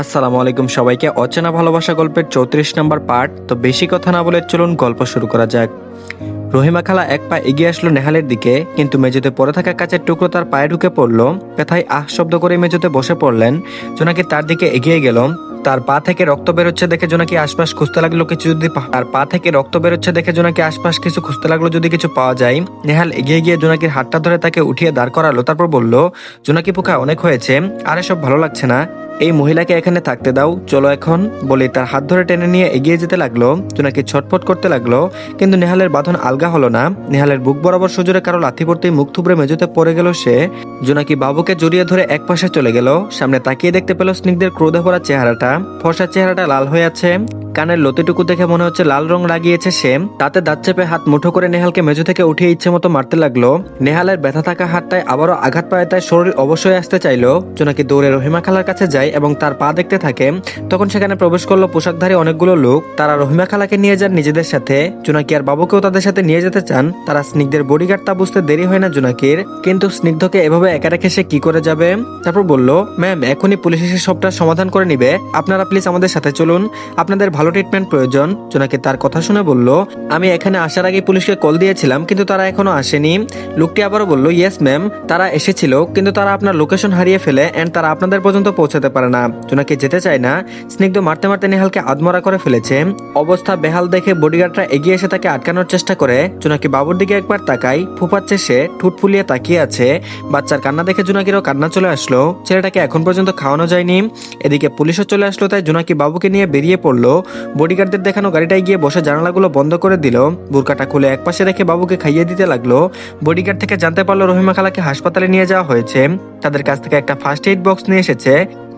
আসসালামু আলাইকুম সবাইকে। অচেনা ভালোবাসা গল্পের চৌত্রিশ নম্বর পার্ট। তো বেশি কথা না বলে চলুন গল্প শুরু করা যাক। রহিমা খালা এক পা এগিয়ে আসলো নেহালের দিকে, কিন্তু মেঝেতে পড়ে থাকা কাচের টুকরো তার পায়ে ঢুকে পড়ল। ব্যথায় আহ শব্দ করে মেঝেতে বসে পড়লেন। জোনাকি তার দিকে এগিয়ে গেল। তার পা থেকে রক্ত বেরোচ্ছে দেখে জোনাকি আশপাশ খুঁজতে লাগল কিছু যদি তার পা থেকে রক্ত বেরোচ্ছে দেখে জোনাকি আশপাশ কিছু খুঁজতে লাগল যদি কিছু পাওয়া যায়। নেহাল এগিয়ে গিয়ে জোনাকির হাতটা ধরে তাকে উঠিয়ে দাঁড় করালো, তারপর বলল, জোনাকি পোকা অনেক হয়েছে। আরে সব ভালো লাগছে না। এই মহিলাকে এখানে থাকতে দাও। চলো এখন বলে, তার হাত ধরে টেনে নিয়ে এগিয়ে যেতে লাগল। জোনাকি ছটফট করতে লাগল, কিন্তু নেহালের বাঁধন আলগা হলো না। নেহালের বুক বরাবর সুজোরে কারও লাথি পড়তেই মুখ থুবড়ে মেঝেতে পড়ে গেল সে। জোনাকি বাবুকে জড়িয়ে ধরে এক পাশে চলে গেল। সামনে তাকিয়ে দেখতে পেল স্নিগ্ধের ক্রোধে ভরা চেহারাটা। ফর্সা চেহারাটা লাল হয়ে আছে। কানের লতিটুকু দেখে মনে হচ্ছে লাল রং লাগিয়েছে সে তাতে দাঁত চেপে হাত মুঠো করে নেহালকে মেঝে থেকে উঠিয়ে ইচ্ছে মতো মারতে লাগল। নেহালের ব্যথা থাকা হাতটায় আবারও আঘাত পায়, তাই শরীর অবশ্যই আসতে চাইলো। জোনাকি দৌড়ে রহিমা খালার কাছে যায় এবং তার পা দেখতে থাকে। তখন সেখানে প্রবেশ করল পোশাকধারী অনেকগুলো লোক। তারা রহিমা খালাকে নিয়ে যান নিজেদের সাথে। জোনাকি আর বাবুকেও তাদের সাথে নিয়ে যেতে চান। তারা স্নিগ্ধের বডিগার্ড তা বুঝতে দেরি হয় না জোনাকির কিন্তু স্নিগ্ধকে এভাবে একা রেখে সে কি করে যাবে? তারপর বলল, ম্যাম, এখনই পুলিশ এসে সবটা সমাধান করে নিবে। আপনারা প্লিজ আমাদের সাথে চলুন। আপনাদের ভালো ট্রিটমেন্ট প্রয়োজন। জোনাকি তার কথা শুনে বলল, আমি এখানে আসার আগে পুলিশকে কল দিয়েছিলাম, কিন্তু তারা এখনও আসেনি। লোকটি আবারও বলল ইয়েস ম্যাম তারা এসেছিল, কিন্তু তারা আপনার লোকেশন হারিয়ে ফেলে এন্ড তারা আপনাদের পর্যন্ত পৌঁছাতে পারে না। জোনাকি যেতে চায় না, স্নিগ্ধ মারতে মারতে নেহালকে আদমরা করে ফেলেছে। অবস্থা বেহাল দেখে বডিগার্ডরা এগিয়ে এসে তাকে আটকানোর চেষ্টা করে। জোনাকি বাবুর দিকে একবার তাকাই ফুপাচ্ছে সে, ঠুট ফুলিয়ে তাকিয়ে আছে। বাচ্চার কান্না দেখে জোনাকিরও কান্না চলে আসলো। ছেলেটাকে এখন পর্যন্ত খাওয়ানো যায়নি। এদিকে পুলিশও চলে আসলো, তাই জোনাকি বাবুকে নিয়ে বেরিয়ে পড়ল। বডিগার্ডদের দেখানো গাড়িটায় গিয়ে বসে জানালাগুলো বন্ধ করে দিল। বুরকাটা খুলে একপাশে রেখে বাবুকে খাইয়ে দিতে লাগল। বডিগার্ড থেকে জানতে পারল রহিমা খালাকে হাসপাতালে নিয়ে যাওয়া হয়েছে। তাদের কাছ থেকে একটা ফার্স্ট এইড বক্স নিয়ে এসেছে।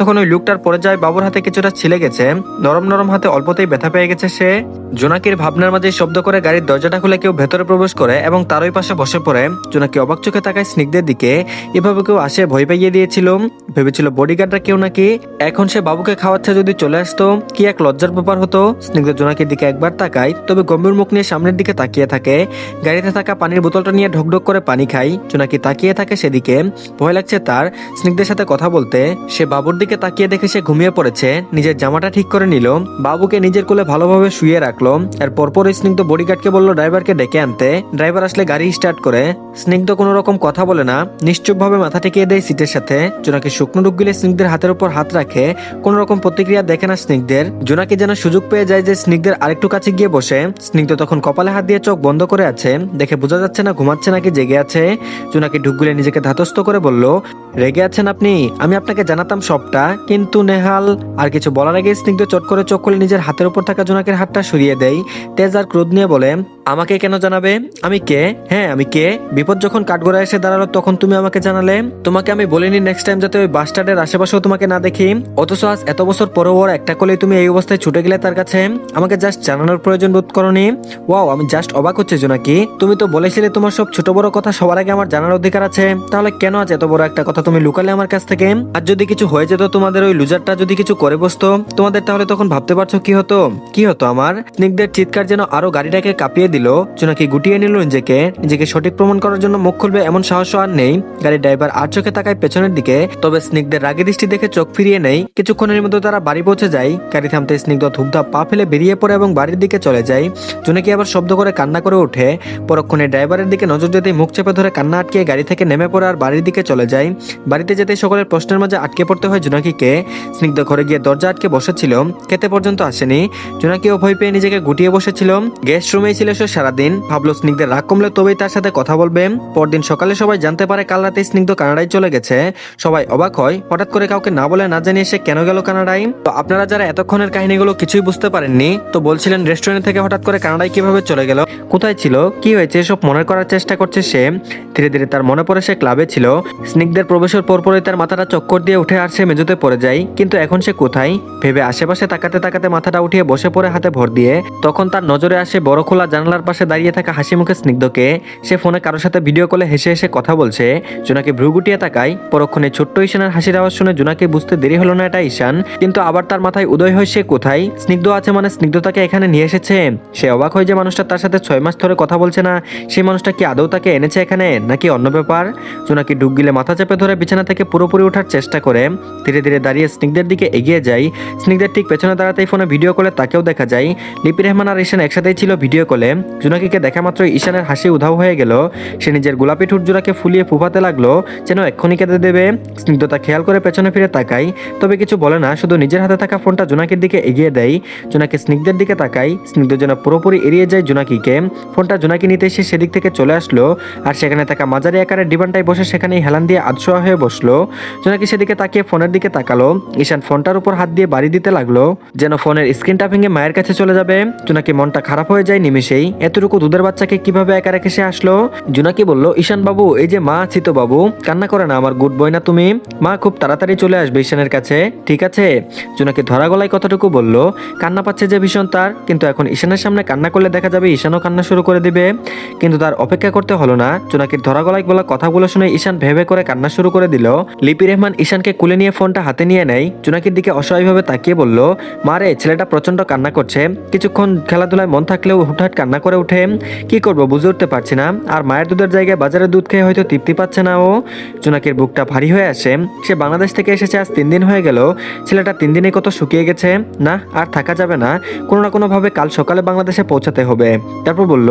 তখন ওই লুকটার পরে যায় বাবুর হাতে কিছুটা ছিলে গেছে। নরম নরম হাতে অল্পতেই ব্যথা পেয়ে গেছে সে। জোনাকির ভাবনার মাঝে শব্দ করে গাড়ির দরজাটা খুলে কেউ ভেতরে প্রবেশ করে এবং তার ওই পাশে বসে পড়ে। জোনাকি অবাক চোখে তাকায় স্নিগ্ধের দিকে। এভাবে কেউ আসে ভয় পাইয়ে দিয়েছিল। ভেবেছিল বডিগার্ডরা কেউ নাকি? এখন সে বাবুকে খাওয়াচ্ছে যদি চলে আসতো। কি এক লজ্জার ব্যাপার হতো? স্নিগ্ধ জোনাকির দিকে একবার তাকায়, তবে গম্ভীর মুখ নিয়ে সামনের দিকে তাকিয়ে থাকে। গাড়িতে থাকা পানির বোতলটা নিয়ে ঢকঢক করে পানি খাই জোনাকি তাকিয়ে থাকে সেদিকে। ভয় লাগছে তার স্নিগ্ধের সাথে কথা বলতে। সে বাবুর দিকে তাকিয়ে দেখে সে ঘুমিয়ে পড়েছে। নিজের জামাটা ঠিক করে নিল। বাবুকে নিজের কোলে ভালোভাবে শুয়ে রাখল। আর পরপর স্নিগ্ধ বডিগার্ডকে বলল ড্রাইভারকে ডেকে আনতে। ড্রাইভার আসলে গাড়ি স্টার্ট করে। স্নিগ্ধ কোনো রকম কথা বলে না। নিশ্চুপভাবে মাথা টেকিয়ে দেয় সিটের সাথে। জোনাকি শুকনো ডুব গিলে স্নিগ্ধের হাতের উপর হাত রাখে। কোনো রকম প্রতিক্রিয়া দেখে না স্নিগ্ধের। জোনাকি যেন সুযোগ পেয়ে যায় যে স্নিগ্ধের আরেকটু কাছে গিয়ে বসে। স্নিগ্ধ তখন কপালে হাত দিয়ে চোখ বন্ধ করে আছে। দেখে বোঝা যাচ্ছে না ঘুমাচ্ছে নাকি জেগে আছে। জোনাকি ঢুকগুলে নিজেকে ধাতস্থ করে বলল, রেগে আছেন আপনি? আমি আপনাকে জানাতাম সবটা কিন্তু নেহাল আর কিছু বলার আগে স্নিগ্ধ চট করে চোখ খুলে নিজের হাতের উপর থাকা জোনাকের হাতটা সরিয়ে দেয়। তেজ আর ক্রোধ নিয়ে বলে, আমাকে কেন জানাবে? আমি কে? হ্যাঁ আমি কে? বিপদ যখন কাঠগড়ায় এসে দাঁড়াল, তখন তুমি আমাকে জানালে? তোমাকে আমি বলিনি নেক্সট টাইম যাতে ওই বাস স্ট্যান্ডের আশেপাশেও তোমাকে না দেখি। অথচ আজ এত বছর পরেও ওর একটা কোলে তুমি এই অবস্থায় ছুটে গেলে তার কাছে? আমাকে জাস্ট জানানোর প্রয়োজন বোধ করনি? ওয়াও আমি জাস্ট অবাক হচ্ছে, জোনাকি। তুমি তো বলেছিলে তোমার সব ছোট বড় কথা সবার আগে আমার জানার অধিকার আছে। তাহলে কেন আজ এত বড় একটা কথা তুমি লুকালে আমার কাছ থেকে? আর যদি কিছু হয়ে যেত তোমাদের ওই লুজারটা যদি কিছু করে বসতো, তোমাদের তাহলে তখন ভাবতে পারছ কি হতো? কি হতো আমার? স্নিগ্ধের চিৎকার যেন আরও গাড়িটাকে কাঁপিয়ে দিল জোনাকি গুটিয়ে নিল নিজেকে। নিজেকে সঠিক প্রমাণ করার জন্য মুখ খুলবে এমন সাহস আর নেই। গাড়ির ড্রাইভার আর চোখে তাকায় পেছনের দিকে, তবে স্নিগ্ধের রাগী দৃষ্টি দেখে চোখ ফিরিয়ে নেই। কিছুক্ষণের মধ্যে তারা বাড়ি পৌঁছে যায়। গাড়ি থামতে স্নিগ্ধ ধূপধাপ পা ফেলে বেরিয়ে পড়ে এবং বাড়ির দিকে চলে যায়। জোনাকি আবার শব্দ করে কান্না করে ওঠে। পরক্ষণে ড্রাইভারের দিকে নজর যেতেই মুখ চেপে ধরে কান্না আটকে গাড়ি থেকে নেমে পড়ে আর বাড়ির দিকে চলে যায়। বাড়িতে যেতে সকলের প্রশ্নের মাঝে আটকে পড়তে হয় জোনাকিকে স্নিগ্ধ ঘরে গিয়ে দরজা আটকে বসেছিল। খেতে পর্যন্ত আসেনি। জোনাকিও ভয় পেয়ে নিজেকে গুটিয়ে বসেছিল। গেস্ট রুমেই ছিল সে সারাদিন। ভাবলো, স্নিগ্ধের রাগ কমলে তবেই তার সাথে কথা বলবে। পরদিন সকালে সবাই জানতে পারে কাল রাতে স্নিগ্ধ কানাডায় চলে গেছে। সবাই অবাক হয়। হঠাৎ করে কাউকে না বলে না জানিয়ে সে কেন গেল কানাডায়? তো আপনারা যারা এতক্ষণের কাহিনীগুলো কিছুই বুঝতে পারেননি, তো বলছিলেন রেস্টুরেন্ট থেকে হঠাৎ করে কানাডায় কীভাবে চলে গেল? কোথায় ছিল? কি হয়েছে? সব মনে করার চেষ্টা করছে সে। ধীরে ধীরে তার মনে পড়ে সে ক্লাবে ছিল। স্নিগ্ধের প্রবেশের পরপরই তার মাথাটা চক্কর দিয়ে উঠে আর সে মেঝেতে পড়ে যায় কিন্তু এখন সে কোথায়? ভেবে আশেপাশে তাকাতে তাকাতে মাথাটা উঠিয়ে বসে পড়ে হাতে ভর দিয়ে, তখন তার নজরে আসে বড় খোলা জানালার পাশে দাঁড়িয়ে থাকা হাসি মুখে স্নিগ্ধকে। সে ফোনে কারোর সাথে ভিডিও কলে হেসে হেসে কথা বলছে, জোনাকে ভ্রু গুটিয়ে তাকায় পরক্ষণে ছোট্ট ঈশানের হাসির আওয়াজ শুনে জোনাকে বুঝতে দেরি হলো না এটা ঈশান, কিন্তু আবার তার মাথায় উদয় হয় সে কোথায়? স্নিগ্ধ আছে মানে স্নিগ্ধতাকে এখানে নিয়ে এসেছে। সে অবাক হয় যে মানুষটা তার সাথে ছয় মাস ধরে কথা বলছে না, সেই মানুষটা কি আদৌ তাকে এনেছে এখানে, নাকি অন্য ব্যাপার? জোনাকি ডুব গিলে মাথা চেপে ধরে বিছানা থেকে পুরোপুরি ওঠার চেষ্টা করে। ধীরে ধীরে দাঁড়িয়ে স্নিগ্ধের দিকে এগিয়ে যায় স্নিগ্ধের ঠিক পেছনে দাঁড়াতেই ফোনে ভিডিও কলে তাকেও দেখা যায়। লিপি রহমান আর ঈশান একসাথেই ছিল ভিডিও কলে জুনাকিকে দেখা মাত্র ঈশানের হাসি উধাও হয়ে গেল। সে নিজের গোলাপি ঠোঁট জোড়াকে ফুলিয়ে ফুফাতে লাগল, যেন এক্ষুনি কেঁদে দেবে। স্নিগ্ধতা খেয়াল করে পেছনে ফিরে তাকাই। তবে কিছু বলে না, শুধু নিজের হাতে থাকা ফোনটা জোনাকির দিকে এগিয়ে দেয়। জোনাকি স্নিগ্ধের দিকে তাকাই। স্নিগ্ধ যেন পুরোপুরি এড়িয়ে যায় জোনাকিকে। ফোনটা জোনাকি নিতে এসে সেদিক থেকে চলে আসলো। আর সেখানে থাকা মাঝারি আকারের ডিবানটায় বসে সেখানেই হেলান দিয়ে আদশোয়া হয়ে বসল। জোনাকি সেদিকে তাকিয়ে ফোনের দিকে তাকালো। ঈশান ফোনটার উপর হাত দিয়ে বাড়ি দিতে লাগল, যেন ফোনের স্ক্রিনটা ভেঙে মায়ের কাছে চলে যাবে। জোনাকি মনটা খারাপ হয়ে যায় নিমেষেই। এতটুকু দুধের বাচ্চাকে কীভাবে একা রেখে সে আসলো? জোনাকি বলল, ঈশান বাবু, এই যে মা আছি তো বাবু, কান্না করে না আমার গুড বয় না তুমি? মা, খুব তাড়াতাড়ি চলে আসবে ঈশানের কাছে। ঠিক আছে? জোনাকি ধরা গলায় কতটুকু বলল, কান্না পাচ্ছে যে ভীষণ তার, কিন্তু এখন ঈশানের সামনে কান্না করলে দেখা যাবে ঈশানও কান্না শুরু করে দিবে। কিন্তু তার অপেক্ষা করতে হলো না। জোনাকির ধরা গলায় বলা কথাগুলো শুনে ঈশান ভেবে করে কান্না শুরু করে দিল। লিপি রহমান ঈশানকে কুলে নিয়ে ফোনটা হাতে নিয়ে নেয়। জোনাকির দিকে অসহায়ভাবে তাকিয়ে বলল মারে ছেলেটা প্রচণ্ড কান্না করছে। কিছুক্ষণ খেলাধুলায় মন থাকলেও হুটহাট কান্না করে ওঠে। কি করব, বুঝে উঠতে পারছি না। আর মায়ের দুধের জায়গায় বাজারে দুধ খেয়ে হয়তো তৃপ্তি পাচ্ছে না ও জোনাকির বুকটা ভারী হয়ে আসে। সে বাংলাদেশ থেকে এসেছে, আজ তিন দিন হয়ে গেল। ছেলেটা তিন দিনে কত শুকিয়ে গেছে। না, আর থাকা যাবে না। কোনো না কোনোভাবে কাল সকালে বাংলাদেশে পৌঁছাতে হবে তারপর বলল,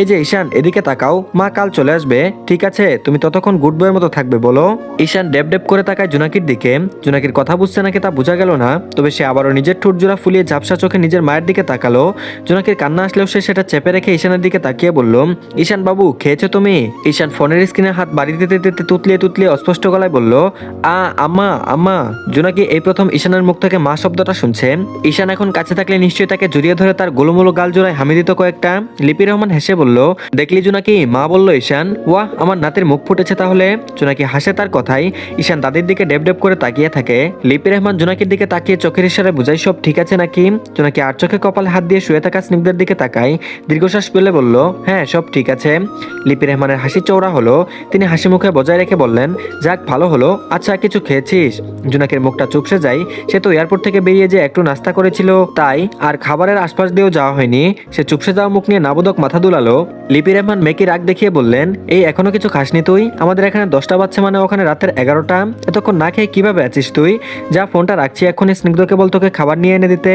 এই যে ঈশান, এদিকে তাকাও। মা কাল চলে আসবে। ঠিক আছে, তুমি ততক্ষণ গুড বয়ের মতো থাকবে, বলো ঈশান ডেপ ডেপ করে তাকায় জোনাকির দিকে। জোনাকির কথা বুঝছে নাকি তা বোঝা গেল না, তবে সে আবারও নিজের ঠোঁট জোড়া ফুলিয়ে ঝাপসা চোখে নিজের মায়ের দিকে তাকালো। জোনাকির কান্না আসলেও সে সেটা চেপে রেখে ঈশানের দিকে তাকিয়ে বলল, ঈশান বাবু, খেয়েছো তুমি? ঈশান ফোনের স্ক্রিনে হাত বাড়ি দিতে দিতে তুতলিয়ে তুতলিয়ে অস্পষ্ট গলায় বলল, আ, আম্মা আম্মা। জোনাকি এই প্রথম ঈশানের মুখ থেকে মা শব্দটা শুনছে। ঈশান এখন কাছে থাকলে নিশ্চয়ই তাকে জড়িয়ে ধরে তার গোলমোলো গাল জোড়ায় হামি দিত কয়েকটা। লিপি রহমান হেসে বলল, দেখলি জোনাকি, মা বলল ঈশান, ওয়াহ, আমার নাতির মুখ ফুটেছে তাহলে? জোনাকি হাসে তার কথাই ঈশান দাদির দিকে ডেপ ডেপ করে তাকিয়ে থাকে। লিপি রহমান জোনাকির দিকে তাকিয়ে চোখের ইশারায় বুঝাই সব ঠিক আছে নাকি? জোনাকি আর চোখে কপালে হাত দিয়ে শুয়ে থাকা স্নিগ্ধের দিকে তাকাই দীর্ঘশ্বাস পেলে বলল হ্যাঁ সব ঠিক আছে। লিপি রহমানের হাসি চৌড়া হলো। তিনি হাসি মুখে বজায় রেখে বললেন, যাক, ভালো হলো। আচ্ছা কিছু খেয়েছিস? জোনাকের মুখটা চুপসে যায়। সে তো এয়ারপোর্ট থেকে বেরিয়ে যে একটু নাস্তা করেছিল, তাই আর খাবারের আশপাশ দিয়েও যাওয়া হয়নি। সে চুপসে যাওয়া মুখ নিয়ে নাবোদক মাথা দুলালো। লিপি রহমান মেকি রাগ দেখিয়ে বললেন, এই, এখনও কিছু খাসনি তুই? আমাদের এখানে দশটা বাচ্চা মানে ওখানে রাতের এগারোটা। এতক্ষণ না খেয়ে কীভাবে আছিস তুই? যা ফোনটা রাখছি এখনই স্নিগ্ধকে বল তোকে খাবার নিয়ে এনে দিতে।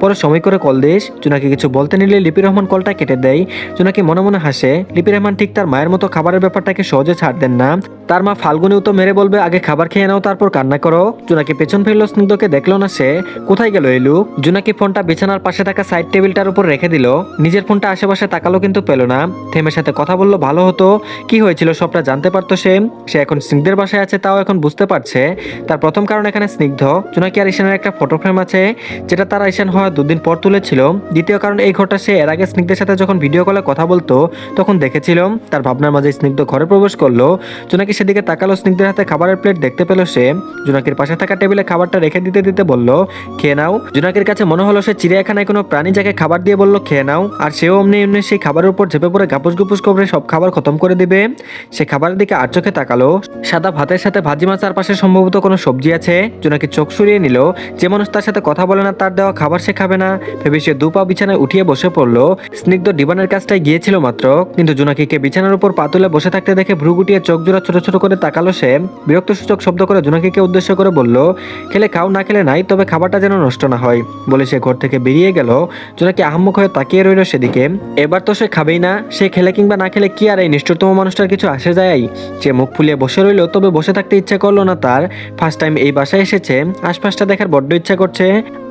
পরে সময় করে কল দিস। জোনাকি কিছু বলতে নিলে লিপি রহমান কলটা কেটে দেয়। জোনাকি মনে মনে হাসে। লিপি রহমান ঠিক তার মায়ের মতো খাবারের ব্যাপারটাকে সহজে ছাড় দেন না। তার মা ফাল্গুনিও তো মেরে বলবে, আগে খাবার খেয়ে নাও, তারপর কান্না করো। জোনাকি পেছন ফিরলো স্নিগ্ধকে দেখল না সে। কোথায় গেল এই লুক? জোনাকি ফোনটা বিছানার পাশে থাকা সাইড টেবিলটার উপর রেখে দিল। নিজের ফোনটা আশেপাশে তাকালো কিন্তু পেল না। থেমের সাথে কথা বলল, ভালো হতো। কি হয়েছিল সবটা জানতে পারতো সে? সে এখন স্নিগ্ধের বাসায় আছে, তাও এখন বুঝতে পারছে। তার প্রথম কারণ এখানে স্নিগ্ধ। জোনাকি আর ঈশানের একটা ফটো ফ্রেম আছে, যেটা তারা ঈশান হওয়ার দুদিন পর তুলেছিল। দ্বিতীয় কারণ, এই ঘরটা সে এর আগে স্নিগ্ধের সাথে যখন ভিডিও কলে কথা বলতো, তখন দেখেছিল, তার ভাবনার মাঝে স্নিগ্ধ ঘরে প্রবেশ করল। জোনাকি সেদিকে তাকালো, স্নিগ্ধের হাতে খাবারের প্লেট দেখতে পেল সে। জোনাকির পাশে থাকা টেবিলে খাবারটা রেখে দিতে দিতে বলল, খেয়ে নাও। জোনাকির কাছে মনে হলো সে চিড়িয়াখানায় কোনো প্রাণী যাকে খাবার দিয়ে বলল, খেয়ে নাও। আর সেও অমনি এমনি সেই খাবারের উপর ঝেপে পড়ে গাপুস গুপুস করে সব খাবার খতম করে দিবে। সে খাবারের দিকে আর চোখে তাকালো। সাদা ভাতের সাথে ভাজি মাছ আর পাশে সম্ভবত কোনো সবজি আছে জোনাকি চোখ সরিয়ে নিল। যে মানুষ তার সাথে কথা বলে না, তার দেওয়া খাবার সে খাবে না। ভেবে সে দুপা বিছানায় উঠিয়ে বসে পড়ল। স্নিগ্ধ ডিবানের কাজটায় গিয়েছিল মাত্র। কিন্তু জোনাকিকে বিছানার উপর পা তুলে বসে থাকতে দেখে ভ্রু গুটিয়ে চোখ জোড়া ছোট ছোট করে তাকালো সে। বিরক্ত সূচক শব্দ করে জোনাকিকে উদ্দেশ্য করে বলল, খেলে খাও, না খেলে নাই, তবে খাবারটা যেন নষ্ট না হয়। বলে সে ঘর থেকে বেরিয়ে গেল। জোনাকি আহম্মক হয়ে তাকিয়ে রইল সেদিকে। এবার তো সে খাবেই না। সে খেলে কিংবা না খেলে কি আর এই নিষ্ঠুরতম মানুষটার কিছু আসে যায়? সে মুখ ফুলিয়ে বসে রইল, তবে বসে থাকতে ইচ্ছা করল না তার। ফার্স্ট টাইম এই বাসায় এসেছে। আশপাশটা দেখার বড্ড ইচ্ছা করছে।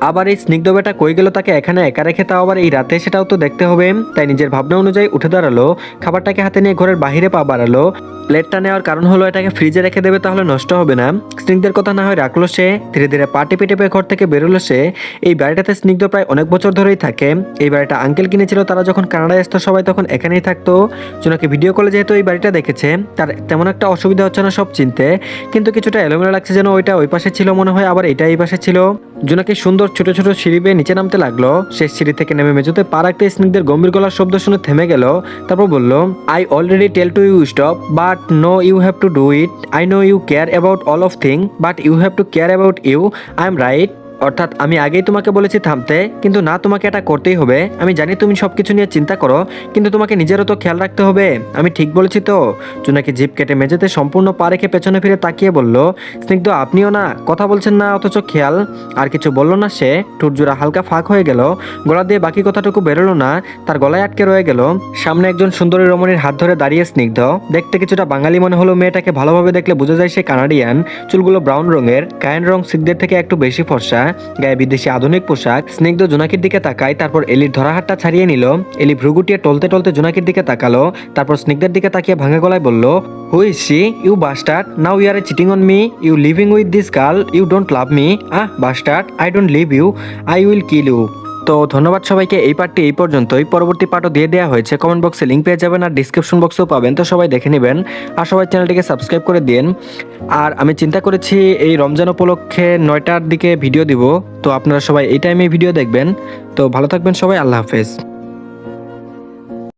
আবার এই স্নিগ্ধ বেটা কই গেল তাকে এখানে একা রেখে, তাও আবার এই রাতে সেটাও তো দেখতে হবে। তাই নিজের ভাবনা অনুযায়ী উঠে দাঁড়াল। খাবারটাকে হাতে নিয়ে ঘরের বাহিরে পা বাড়ালো। প্লেটটা নেওয়ার কারণ হলো এটাকে ফ্রিজে রেখে দেবে তাহলে নষ্ট হবে না। স্নিগ্ধের কথা না হয় রাখল সে। ধীরে ধীরে পা টেপে টেপে ঘর থেকে বেরোলো সে। এই বাড়িটাতে স্নিগ্ধ প্রায় অনেক বছর ধরেই থাকে। এই বাড়িটা আঙ্কেল কিনেছিল, তারা যখন কানাডায় আসতো, সবাই তখন এখানেই থাকতো। জোনাকে ভিডিও কলে যেহেতু এই বাড়িটা দেখেছে, তার তেমন একটা অসুবিধা হচ্ছে না সব চিনতে। কিন্তু কিছুটা এলোমেলো লাগছে যেন ওইটা ওই পাশে ছিল মনে হয়, আবার এটা এই পাশে ছিল। জোনাকি সুন্দর ছোট ছোট সিঁড়ি বেয়ে নিচে নামতে লাগল। শেষ সিঁড়ি থেকে নেমে মেঝোতে পা রাখতে স্নিগ্ধের গম্ভীর গলার শব্দ শুনে থেমে গেল। তারপর বলল I already tell to you stop but no you have to do it I know you care about all of thing but you have to care about you I am right অর্থাৎ আমি আগেই তোমাকে বলেছি থামতে, কিন্তু না, তোমাকে এটা করতেই হবে। আমি জানি তুমি সবকিছু নিয়ে চিন্তা করো, কিন্তু তোমাকে নিজেরও তো খেয়াল রাখতে হবে। আমি ঠিক বলেছি তো? জোনাকি জিপ কেটে মেঝেতে সম্পূর্ণ পা রেখে পেছনে ফিরে তাকিয়ে বলল, স্নিগ্ধ, আপনিও না? কথা বলছেন না, অথচ খেয়াল? আর কিছু বলল না সে টুরজোড়া হালকা ফাঁক হয়ে গেল। গলা দিয়ে বাকি কথাটুকু বেরোলো না, তার গলায় আটকে রয়ে গেল। সামনে একজন সুন্দরী রমণীর হাত ধরে দাঁড়িয়ে স্নিগ্ধ। দেখতে কিছুটা বাঙালি মনে হলো মেয়েটাকে ভালোভাবে দেখলে বোঝা যায় সে কানাডিয়ান। চুলগুলো ব্রাউন রঙের, কায়েন রং সিকদের থেকে একটু বেশি ফর্সা। গায়ে বিদেশি আধুনিক পোশাক, স্নিগ্ধ জোনাকির দিকে তাকায়, তারপর এলির ধরা হাতটা ছাড়িয়ে নিল। এলি ভ্রুগুটিয়ে টলতে টলতে জোনাকির দিকে তাকালো, তারপর স্নিগ্ধের দিকে তাকিয়ে ভাঙা গলায় বলল who she you bastard now you are cheating on me you living with this girl you don't love me ah bastard I don't leave you I will kill you তো ধন্যবাদ সবাইকে, এই পার্টটি এই পর্যন্তই। পরবর্তী পার্টও দিয়ে দেওয়া হয়েছে। কমেন্ট বক্সে লিঙ্ক পেয়ে যাবেন আর ডিসক্রিপশন বক্সেও পাবেন। তো সবাই দেখে নেবেন। আর সবাই চ্যানেলটিকে সাবস্ক্রাইব করে দিন আর আমি চিন্তা করেছি এই রমজান উপলক্ষে নয়টার দিকে ভিডিও দিব। তো আপনারা সবাই এই টাইমে ভিডিও দেখবেন। তো ভালো থাকবেন সবাই। আল্লাহ হাফেজ।